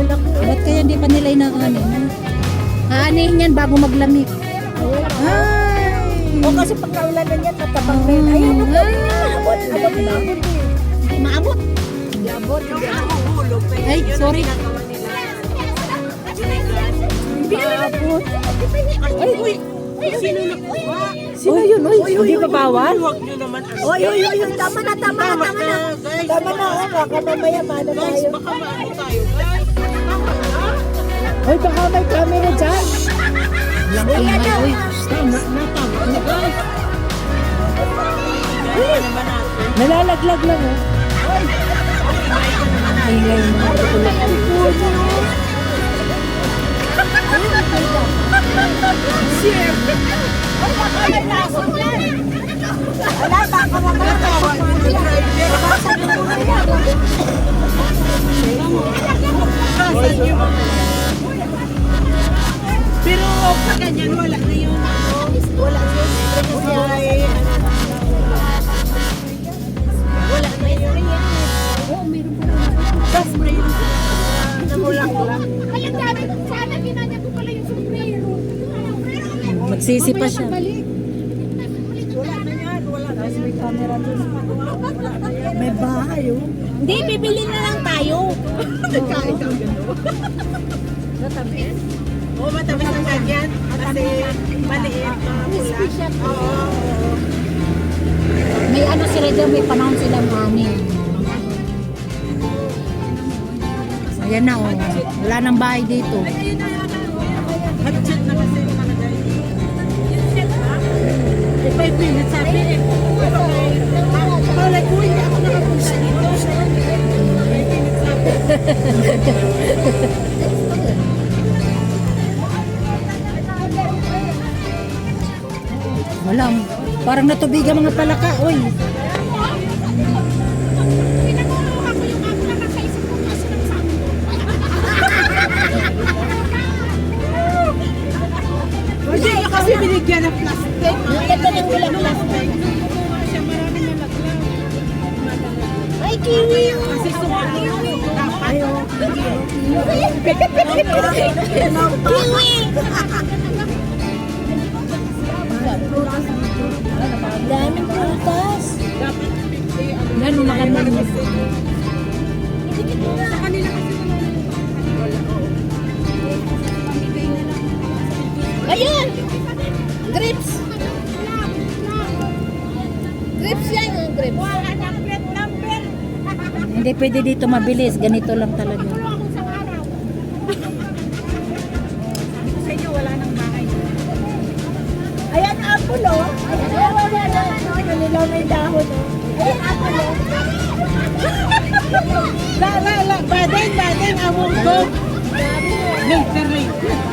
Ba't kaya hindi pa nila inaanin? Haanihin yan bago maglamig. Ay! O kasi pag naulanan yan, matabang rin. Ayun, Mm. abot, abot, abot, abot. Maabot. Abot, Ay, sorry. abot. Ay, uy! Sino nakuha? Sino yun, oy? Hindi ba bawal? Huwag nyo naman oy, oy, oy, tama na, tama na, tama na. guys. Tama na, oh, baka mamaya mana Guys, tayo. baka maano tayo. Guys, tama na. Oy, baka may camera dyan. Laki nga, uy. Tama na, tama na, guys. Tama naman natin. Nalalaglag lang, oh. Ingay mo. Wala, baka tawa. Pero sa ganyan, wala na. Wala yun. Kasi ay, ano, wala na yung Oo, meron pa rin. gas na yung namulak-lak. Ay, ang dami. Sana ginanya ko pala yung sombrero. Magsisi pa siya. Balik. Wala na yan, wala na yan. May camera dun. May bahay, oh. Hindi, bibili na lang tayo. Nagkain ka gano'n. Oo, matamis ang ganyan. Kasi maliit, mga pula. Oo, oo. May ano sila dyan, may panahon silang hangin. Ayan na, oh. Wala nang bahay dito. Nag-chat na kasi yung mga guys. Yung na. Eh, five minutes sabi eh. Malay ko, hindi ako nakapunta dito. Five minutes sabi. Wala. Parang natubigan mga palaka, uy. Hindi niya kasi binigyan ng plastic. Ang ganda ng walang plastic. Ay, kiwi. Kasi sumali yung oh. Kiwi! Daming prutas. Dapat eh, ano, Yan, maganda niya. sa kanila kasi. Ayun! Grapes! Grapes yan, number, number. Hindi pwede dito mabilis. Ganito lang talaga. Kanilaw may dahon, oh. Ayan, apple, oh. La, la, la. Badeng, badeng. Won't go. Later, later.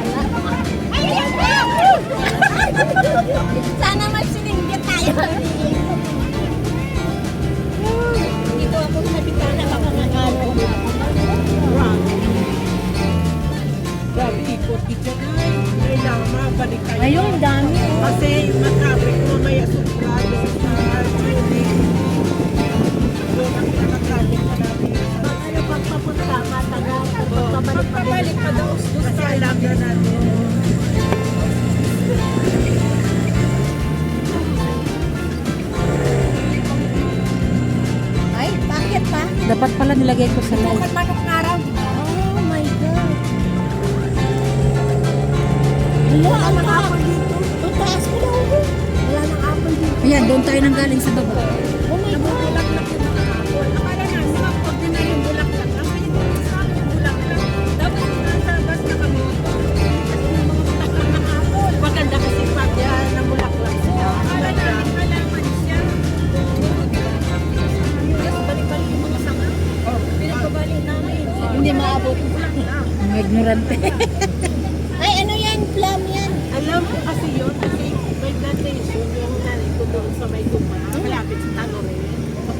Pabalik pa daw. Kasi alam na natin. Ay, bakit pa? Dapat pala nilagay ko sa live. Bakit manok naraw? Oh my God. Wala, ang apple dito. Ang taas ko daw. oh. Wala nang apple dito. Ayan, doon tayo nang galing sa baba.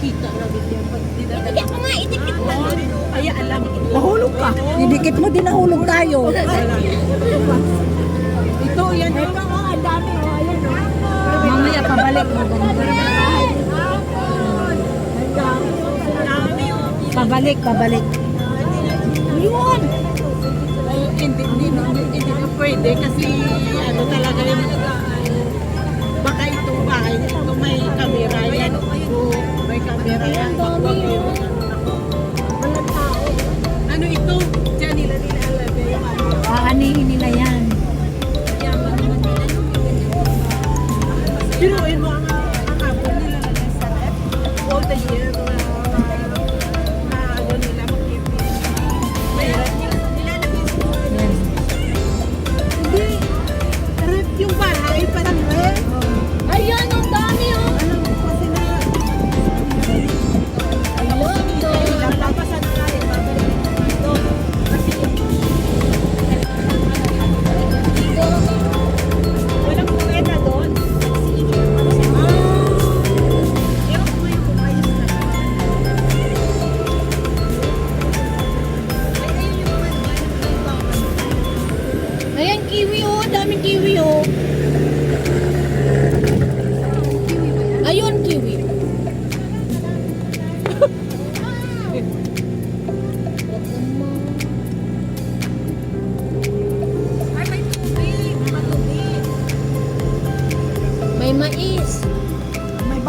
Kita na bigyan pag dinadala. Itikit mo nga, itikit mo. Kaya alam. Mahulog ka. Idikit mo, dinahulog tayo. Ito, yan. Ito, oh, ang dami. Oh, ayan, oh. Mamaya, pabalik mo. Oh. Pabalik, pabalik. Yun! Hindi, hindi, hindi, hindi, hindi, pwede kasi ano talaga yung itong bahay ito may kamera yan. May kamera yan. Wag yun. Walang tao. Ano ito? Diyan nila yung ano. Aanihin nila yan.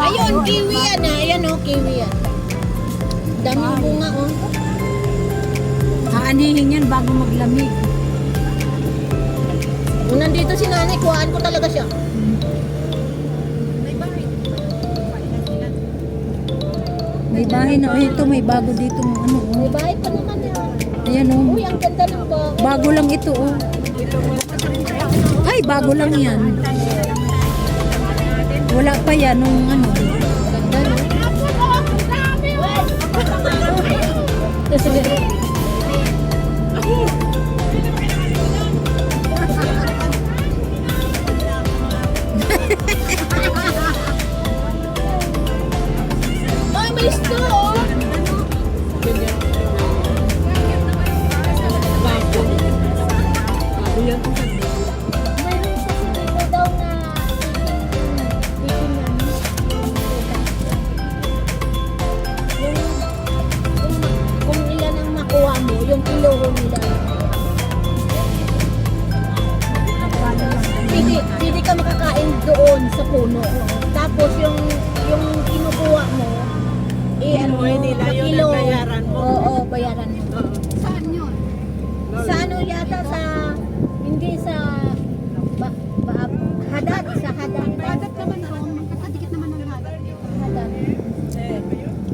Ayun, kiwi yan ah. Ayan oh, kiwi yan. Daming bunga oh. Aanihin yan bago maglamig. Kung nandito si nanay, kuhaan ko talaga siya. May bahay na. Oh, ito may bago dito. Ano, May oh. bahay pa naman yan. Ayan, oh. Uy, ang ganda ng bahay. Bago lang ito, oh. Ay, bago lang yan. Wala pa yan nung ano. Ganda no? Ay, yung kiloho nila. Pwede, pwede ka makakain doon sa puno. Tapos yung yung kinukuha mo, eh, ano, nila sa yun ang kilo. bayaran mo. Oo, bayaran mo. Oo. Saan yun? Sa ano yata sa hindi sa ba, ba, hadat sa hadat Hadat naman doon. Magkakadikit naman ng hadat. hadat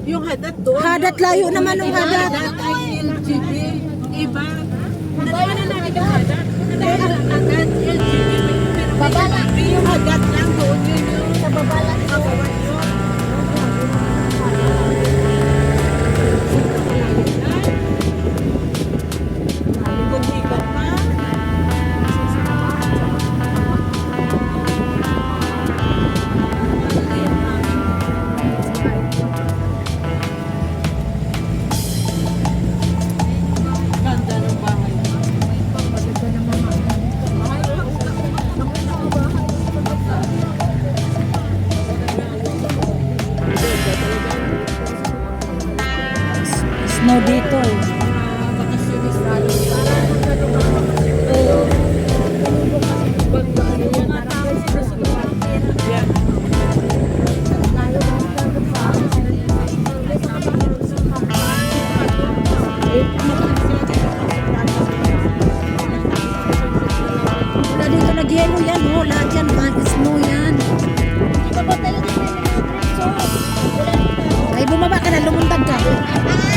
Yung hadat doon. Hadat layo naman ng hadat. Hadat ay. Iba. Nalaman na namin yung hadat. Hadat, hadat, LGB. Babala. Yung hadat lang doon yun yung sa babala ko bumaba ka na, lumundag ka. Eh,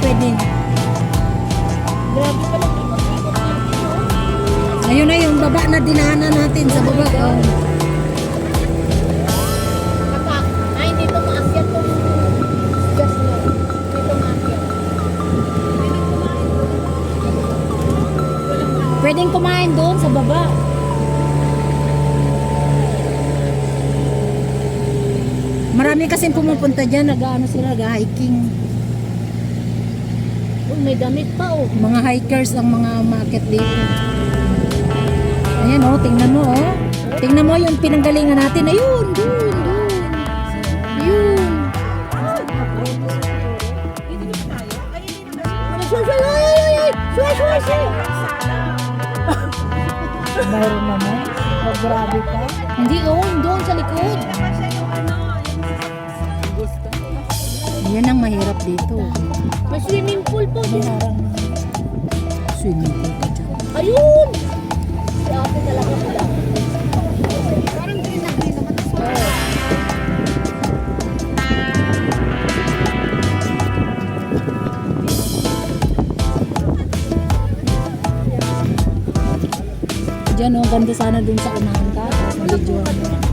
pwede. Grabe pala. Ayun na yung baba na dinahanan natin sa baba. Oh. Ay, dito maakyat po. Just na. Pwedeng kumain doon sa baba. Marami kasi pumupunta dyan, nag-ano sila, hiking. Oh, may damit pa oh. Mga hikers ang mga market dito. Ayan oh, tingnan mo oh. Tingnan mo yung pinanggalingan natin. Ayun, doon, doon. Ayun. Mayroon naman. Oh, grabe ka. Hindi, oh, doon sa likod. Yan ang mahirap dito. May swimming pool po. Maharang swimming pool ka dyan. Ayun! Ate talaga pala. Parang green na green naman. Diyan oh, ganda sana dun sa unahan ka. Medyo ano.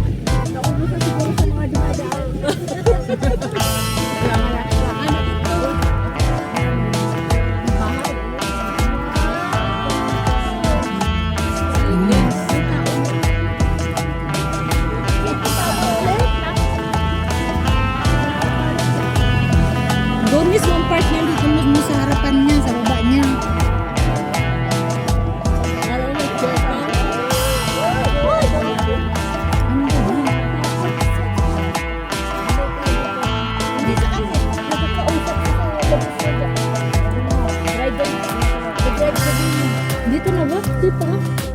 Nag-drive sa din. Dito na ba? Di pa.